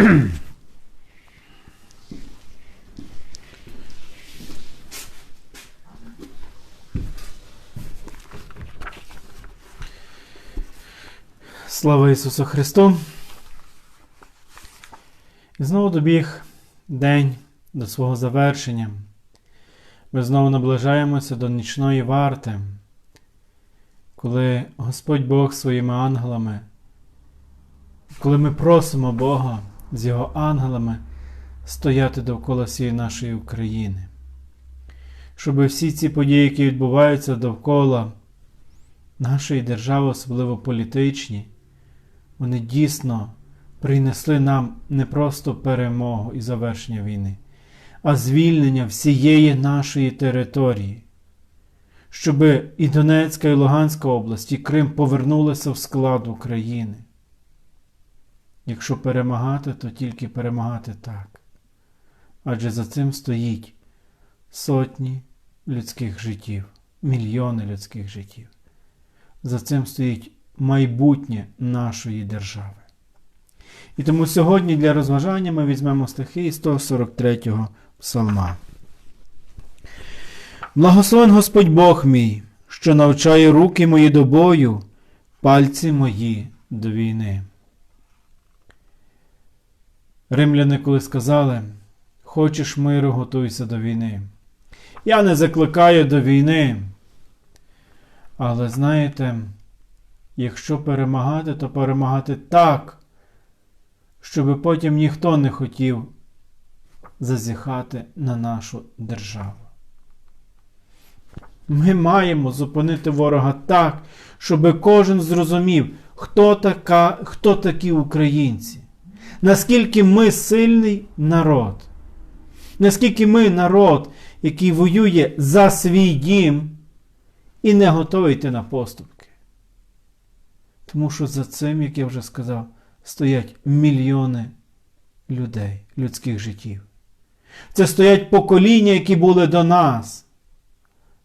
Слава Ісусу Христу! І знову добіг день до свого завершення. Ми знову наближаємося до нічної варти, коли Господь Бог своїми ангелами, коли ми просимо Бога з Його ангелами стояти довкола всієї нашої України, щоб всі ці події, які відбуваються довкола нашої держави, особливо політичні, вони дійсно принесли нам не просто перемогу і завершення війни, а звільнення всієї нашої території, щоб і Донецька, і Луганська область, і Крим повернулися в склад України. Якщо перемагати, то тільки перемагати так. Адже за цим стоїть сотні людських життів, мільйони людських життів. За цим стоїть майбутнє нашої держави. І тому сьогодні для розважання ми візьмемо стихи 143-го псалма. Благословен Господь Бог мій, що навчає руки мої до бою, пальці мої до війни. Римляни, коли сказали, хочеш миру, готуйся до війни. Я не закликаю до війни. Але знаєте, якщо перемагати, то перемагати так, щоб потім ніхто не хотів зазіхати на нашу державу. Ми маємо зупинити ворога так, щоб кожен зрозумів, хто, така, хто такі українці, наскільки ми сильний народ, наскільки ми народ, який воює за свій дім і не готовий йти на поступки. Тому що за цим, як я вже сказав, стоять мільйони людей, людських життів. Це стоять покоління, які були до нас.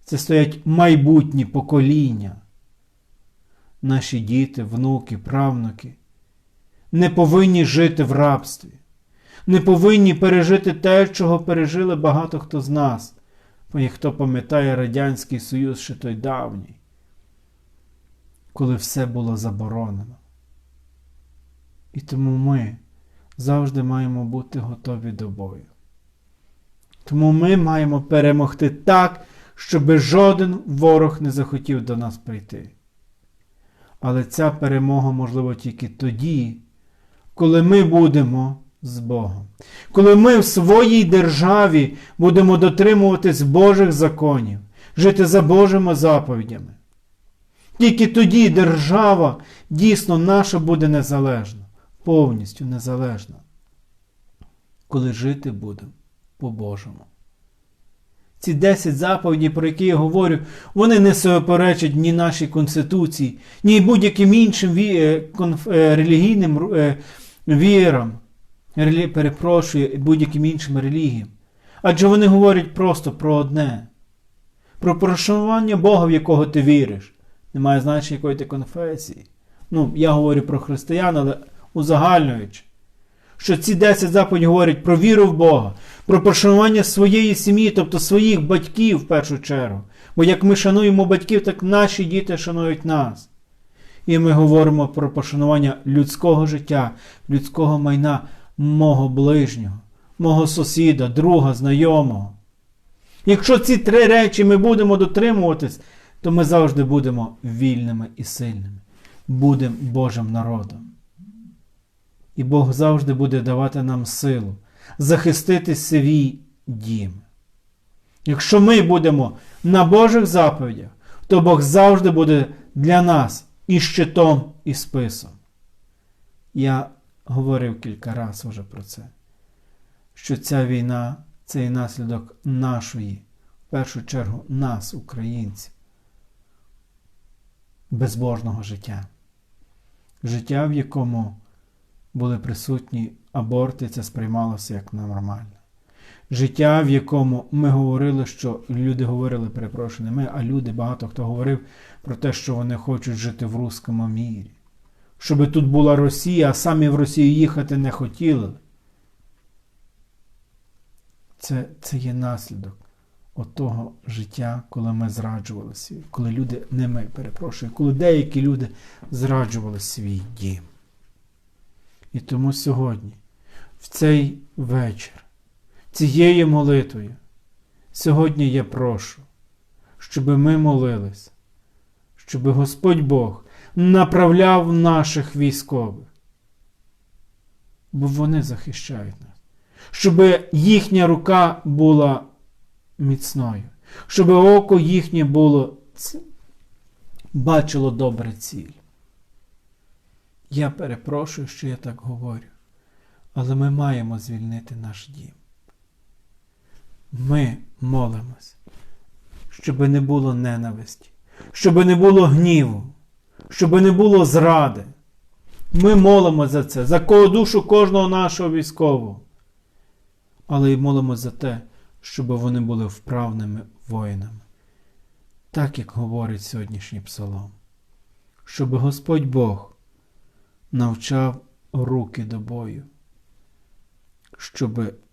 Це стоять майбутні покоління. Наші діти, внуки, правнуки не повинні жити в рабстві, не повинні пережити те, чого пережили багато хто з нас. Ніхто пам'ятає Радянський Союз ще той давній, коли все було заборонено. І тому ми завжди маємо бути готові до бою. Тому ми маємо перемогти так, щоб жоден ворог не захотів до нас прийти. Але ця перемога можлива тільки тоді, коли ми будемо з Богом. Коли ми в своїй державі будемо дотримуватись Божих законів, жити за Божими заповідями. Тільки тоді держава дійсно наша буде незалежна, повністю незалежна. Коли жити будемо по-божому. Ці 10 заповідей, про які я говорю, вони не суперечать ні нашій Конституції, ні будь-яким іншим релігійним вірам перепрошую будь-яким іншим релігіям. Адже вони говорять просто про одне: про прошанування Бога, в якого ти віриш. Немає значення якої ти конфесії. Ну, я говорю про християн, але узагальнюючи, що ці 10 заповідей говорять про віру в Бога, про пошанування своєї сім'ї, тобто своїх батьків в першу чергу. Бо як ми шануємо батьків, так наші діти шанують нас. І ми говоримо про пошанування людського життя, людського майна, мого ближнього, мого сусіда, друга, знайомого. Якщо ці три речі ми будемо дотримуватись, то ми завжди будемо вільними і сильними, будемо Божим народом. І Бог завжди буде давати нам силу захистити свій дім. Якщо ми будемо на Божих заповідях, то Бог завжди буде для нас і щитом, і списом. Я говорив кілька разів вже про це, що ця війна це і наслідок нашої, в першу чергу, нас, українців, безбожного життя. Життя, в якому були присутні аборти, це сприймалося як нормально. Життя, в якому ми говорили, що люди говорили, перепрошую, не ми, а люди, багато хто говорив про те, що вони хочуть жити в русскому мірі щоб тут була Росія, а самі в Росію їхати не хотіли. це, це є наслідок отого життя, коли ми зраджували свій, коли люди, не ми, перепрошую, коли деякі люди зраджували свій дім. І тому сьогодні, в цей вечір, цією молитвою, сьогодні я прошу, щоб ми молились, щоб Господь Бог направляв наших військових, бо вони захищають нас, щоб їхня рука була міцною, щоб око їхнє було бачило добре ціль. Я перепрошую, що я так говорю, але ми маємо звільнити наш дім. Ми молимось, щоб не було ненависті, щоб не було гніву, щоб не було зради. Ми молимо за це, за душу кожного нашого військового. Але й молимо за те, щоб вони були вправними воїнами. Так як говорить сьогоднішній псалом, щоб Господь Бог навчав руки до бою, щоб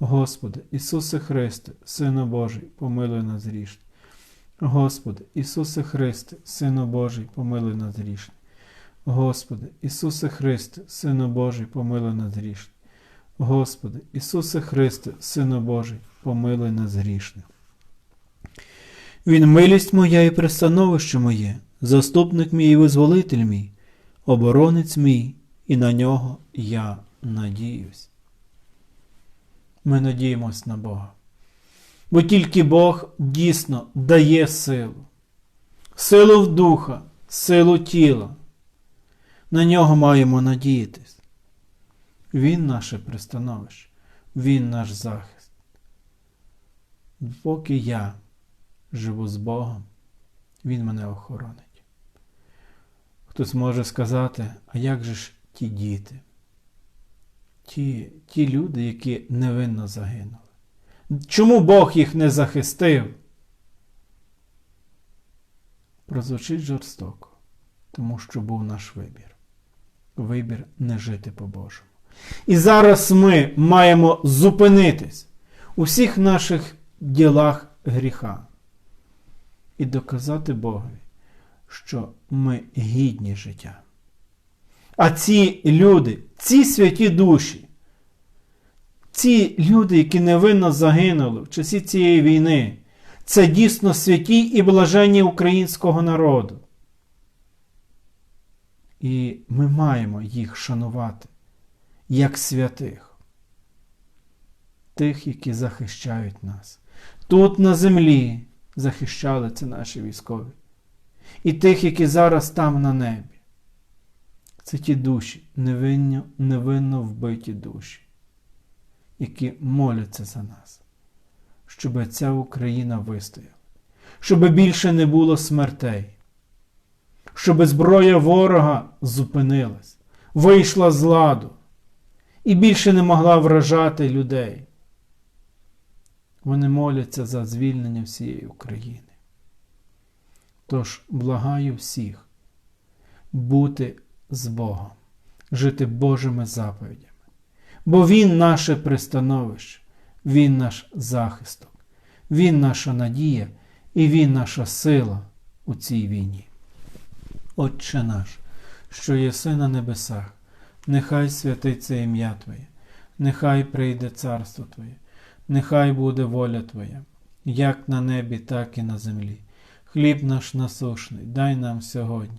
Господи, Ісусе Христе, Сину Божий, помилуй нас грішний. Господи, Ісусе Христе, Сину Божий, помилуй нас грішний. Господи, Ісусе Христе, Сину Божий, помилуй нас грішний. Господи, Ісусе Христе, Сину Божий, помилуй нас грішних. Він милість моя і пристановище моє, заступник мій і визволитель мій, оборонець мій, і на нього я надіюсь. Ми надіємось на Бога. Бо тільки Бог дійсно дає силу, силу в духа, силу тіла. На нього маємо надіятись. Він наше пристановище, Він наш захист. Поки я живу з Богом, Він мене охоронить. Хтось може сказати, а як же ж ті діти? Ті, ті люди, які невинно загинули. Чому Бог їх не захистив? Прозвучить жорстоко, тому що був наш вибір. Вибір не жити по-божому. І зараз ми маємо зупинитись у всіх наших ділах гріха і доказати Богові, що ми гідні життя. А ці люди, ці святі душі, ці люди, які невинно загинули в часі цієї війни, це дійсно святі і блаженні українського народу. І ми маємо їх шанувати як святих, тих, які захищають нас. Тут на землі захищали це наші військові. І тих, які зараз там на небі. Це ті душі, невинно, невинно вбиті душі, які моляться за нас, щоб ця Україна вистояла, щоб більше не було смертей, щоб зброя ворога зупинилась, вийшла з ладу і більше не могла вражати людей. Вони моляться за звільнення всієї України. Тож благаю всіх бути з Богом, жити Божими заповідями. Бо Він наше пристановище, Він наш захисток, Він наша надія і Він наша сила у цій війні. Отче наш, що єси на небесах, нехай святиться ім'я Твоє, нехай прийде царство Твоє, нехай буде воля Твоя, як на небі, так і на землі. Хліб наш насушний, дай нам сьогодні,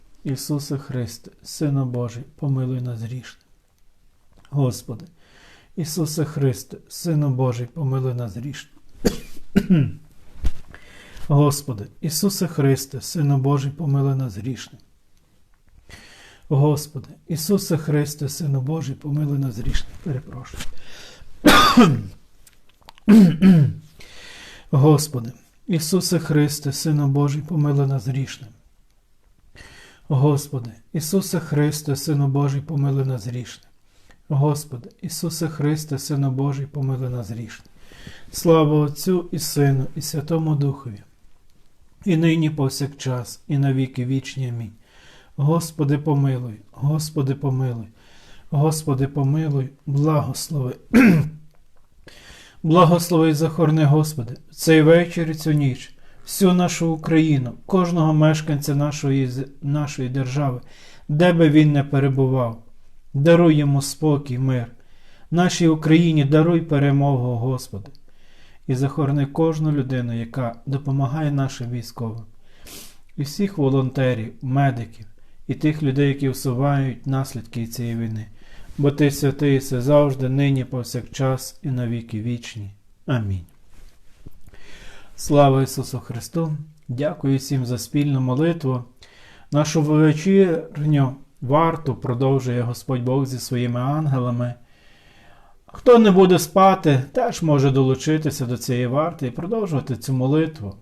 Ісусе Христе, Сину Божий, помилуй нас грішних. Господи, Ісусе Христе, Сину Божий, помилуй нас грішних. Господи, Ісусе Христе, Сину Божий, помилуй нас грішних. Господи, Ісусе Христе, Сину Божий, помилуй нас грішних. Перепрошую. Господи, Ісусе Христе, Сину Божий, помилуй нас грішним. Господи, Ісусе Христе, Сину Божий, помилуй нас грішним. Господи, Ісусе Христе, Сину Божий, помилуй нас грішним. Слава Отцю і Сину, і Святому Духові, і нині повсякчас, і на віки вічні. Амінь. Господи, помилуй, Господи, помилуй, Господи, помилуй, благослови. Благослови і захорни, Господи, цей вечір і цю ніч, всю нашу Україну, кожного мешканця нашої, нашої держави, де би він не перебував. Даруй йому спокій, мир. Нашій Україні даруй перемогу, Господи, і захорони кожну людину, яка допомагає нашим військовим, і всіх волонтерів, медиків, і тих людей, які усувають наслідки цієї війни. Бо ти святий все завжди, нині, повсякчас і на віки вічні. Амінь. Слава Ісусу Христу! Дякую всім за спільну молитву. Нашу вечірню варту продовжує Господь Бог зі своїми ангелами. Хто не буде спати, теж може долучитися до цієї варти і продовжувати цю молитву.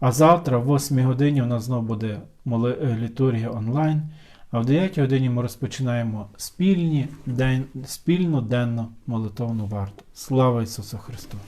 А завтра, в 8 годині, у нас знову буде е, літургія онлайн. А в 9 годині ми розпочинаємо спільні день, спільну денну молитовну варту. Слава Ісусу Христу!